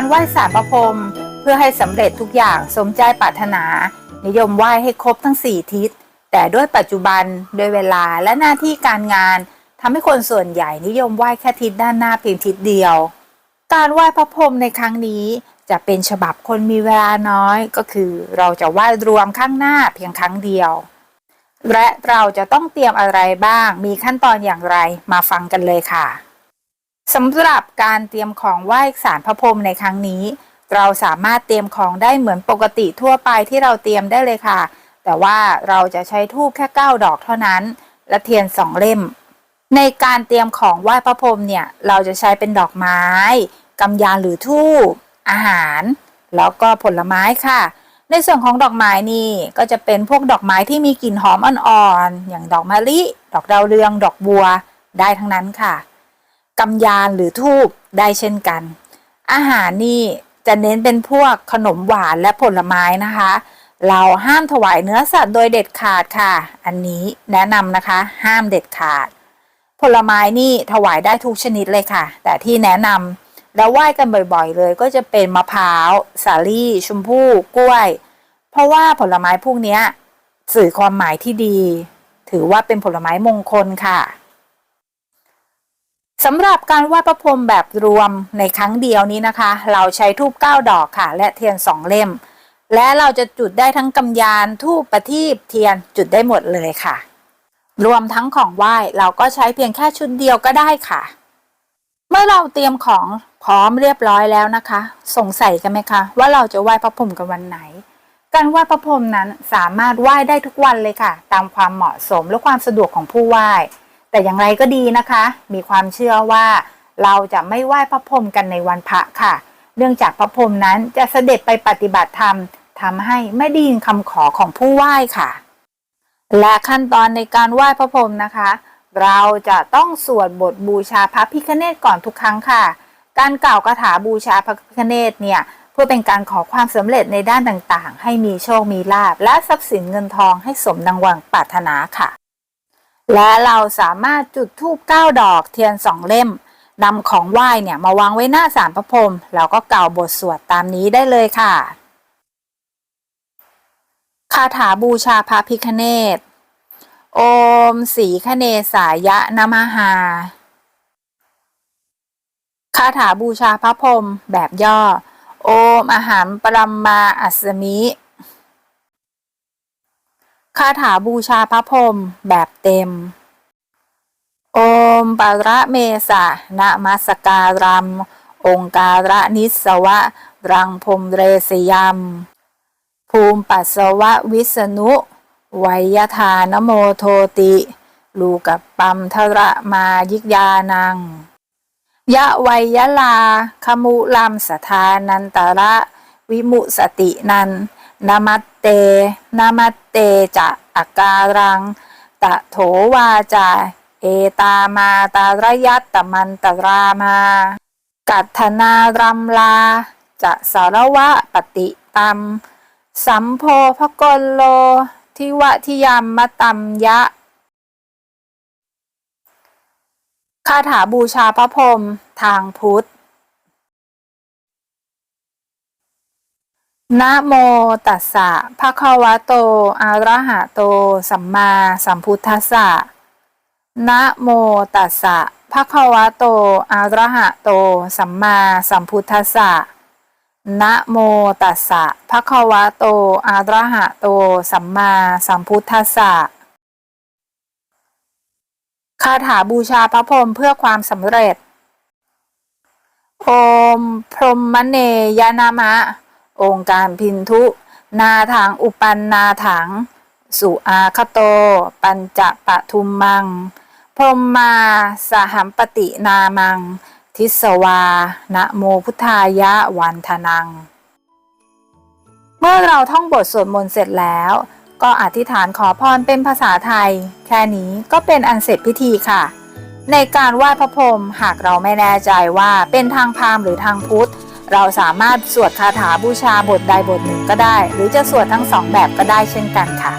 การไหว้สารพระพรมเพื่อให้สำเร็จทุกอย่างสมใจปรารถนา นิยมไหว้ให้ครบทั้ง 4 ทิศ แต่ด้วยปัจจุบันด้วยเวลาและหน้าที่การงานทำให้คนส่วนใหญ่นิยมไหว้แค่ทิศด้านหน้าเพียงทิศเดียว การไหว้พระพรหมในครั้งนี้จะเป็นฉบับคนมีเวลาน้อยก็คือ เราจะไหว้รวมข้างหน้าเพียงครั้งเดียว และเราจะต้องเตรียมอะไรบ้าง มีขั้นตอนอย่างไรมาฟังกันเลยค่ะ สำหรับการเตรียมของไหว้สารพระพรหมในครั้งนี้ เราสามารถเตรียมของได้เหมือนปกติทั่วไปที่เราเตรียมได้เลยค่ะ แต่ว่าเราจะใช้ทูบแค่ 9 ดอกเท่านั้น และเทียน 2 เล่ม ในการเตรียมของไหว้พระพรหมเนี่ย เราจะใช้เป็นดอกไม้กำยานหรือทูบอาหาร แล้วก็ผลไม้ค่ะ ในส่วนของดอกไม้นี่ก็จะเป็นพวกดอกไม้ที่มีกลิ่นหอมอ่อนๆอย่างดอกมะลิ ดอกดาวเรือง ดอกบัวได้ทั้งนั้นค่ะ กำยานหรือทูบได้เช่นกัน อาหารนี่จะเน้นเป็นพวกขนมหวานและผลไม้นะคะ เราห้ามถวายเนื้อสัตว์โดยเด็ดขาดค่ะ อันนี้แนะนำนะคะ ห้ามเด็ดขาด ผลไม้นี่ถวายได้ทุกชนิดเลยค่ะ แต่ที่แนะนำแล้วไหว้กันบ่อยๆ เลยก็จะเป็นมะพร้าว สาลี่ ชมพู่ กล้วย เพราะว่าผลไม้พวกนี้สื่อความหมายที่ดี ถือว่าเป็นผลไม้มงคลค่ะ สำหรับการไหว้พระพรหมแบบรวมในครั้งเดียวนี้นะคะ เราใช้ทูบ9ดอกค่ะ และเทียน 2 เล่ม และเราจะจุดได้ทั้งกำยานทูบประทีปเทียนจุดได้หมดเลยค่ะ รวมทั้งของไหว้เราก็ใช้เพียงแค่ชุดเดียวก็ได้ค่ะ เมื่อเราเตรียมของพร้อมเรียบร้อยแล้วนะคะ สงสัยกันไหมคะว่าเราจะไหว้พระพรหมกันวันไหน การไหว้พระพรหมนั้นสามารถไหว้ได้ทุกวันเลยค่ะ ตามความเหมาะสมและความสะดวกของผู้ไหว้ แต่อย่างไรก็ดีนะคะ มีความเชื่อว่าเราจะไม่ไหว้พระพรหมกันในวันพระค่ะ เนื่องจากพระพรหมนั้นจะเสด็จไปปฏิบัติธรรมทำให้ไม่ได้ยินคำขอของผู้ไหว้ค่ะ และขั้นตอนในการไหว้พระพรหมนะคะ เราจะต้องสวดบทบูชาพระพิฆเนศก่อนทุกครั้งค่ะ การกล่าวคาถาบูชาพระพิฆเนศเนี่ยเพื่อเป็นการขอความสำเร็จในด้านต่างๆ ให้มีโชค มีลาภ และทรัพย์สินเงินทองให้สมดังหวังปรารถนาค่ะ และเราสามารถจุดธูปเก้าดอกเทียนสองเล่มนำของไหว้เนี่ยมาวางไว้หน้าสารพระพรหมแล้วก็กล่าวบทสวดตามนี้ได้เลยค่ะ คาถาบูชาพระพิคเนตโอมสีคเนสายะนมหาคาถาบูชาพระพรหมแบบย่อ โอมอาหารปรมมาอัสมิ คาถาบูชาพระพรหมแบบเต็ม โอมปาระเมสะนะมัสการัม องการะนิสวะ รังพรมเรสยัม ภูมิปัสสวะวิสนุไวยทานโมโทติ ลูกับปัมทระมายิกยานัง ยะวัยลา ขมุลัมสทานันตระ วิมุสตินันนามัตเตนามัต เตจะอาการัง ตะโถวาจา เอตามาตาระยัตตมันตรามา กัตนารัมลา จะสารวะปฏิตัม สัมโพภกลโล ทิวะทิยามมตัมยะ คาถาบูชาพระพรมทางพุทธ นะโมตัสสะภะคะวะโต อะระหะโต สัมมาสัมพุทธัสสะนะโมตัสสะภะคะวะโต อะระหะโต สัมมาสัมพุทธัสสะนะโมตัสสะภะคะวะโต อะระหะโต สัมมาสัมพุทธัสสะคาถาบูชาพระพรหมเพื่อความสำเร็จ โอมพรหมเนยนามะ องค์การพินทุ นาถังอุปันนาถัง สุอาคโต ปัญจปะทุมมัง พรมมาสหัมปตินามัง ทิสวานะโมพุทธายะวันทนัง เมื่อเราท่องบทสวดมนต์เสร็จแล้ว ก็อธิษฐานขอพรเป็นภาษาไทย แค่นี้ก็เป็นอันเสร็จพิธีค่ะในการไหว้พระพรหมหากเราไม่แน่ใจว่าเป็นทางพราหมณ์หรือทางพุทธ เราสามารถสวดคาถาบูชาบทใดบทหนึ่งก็ได้ หรือจะสวดทั้งสองแบบก็ได้เช่นกันค่ะ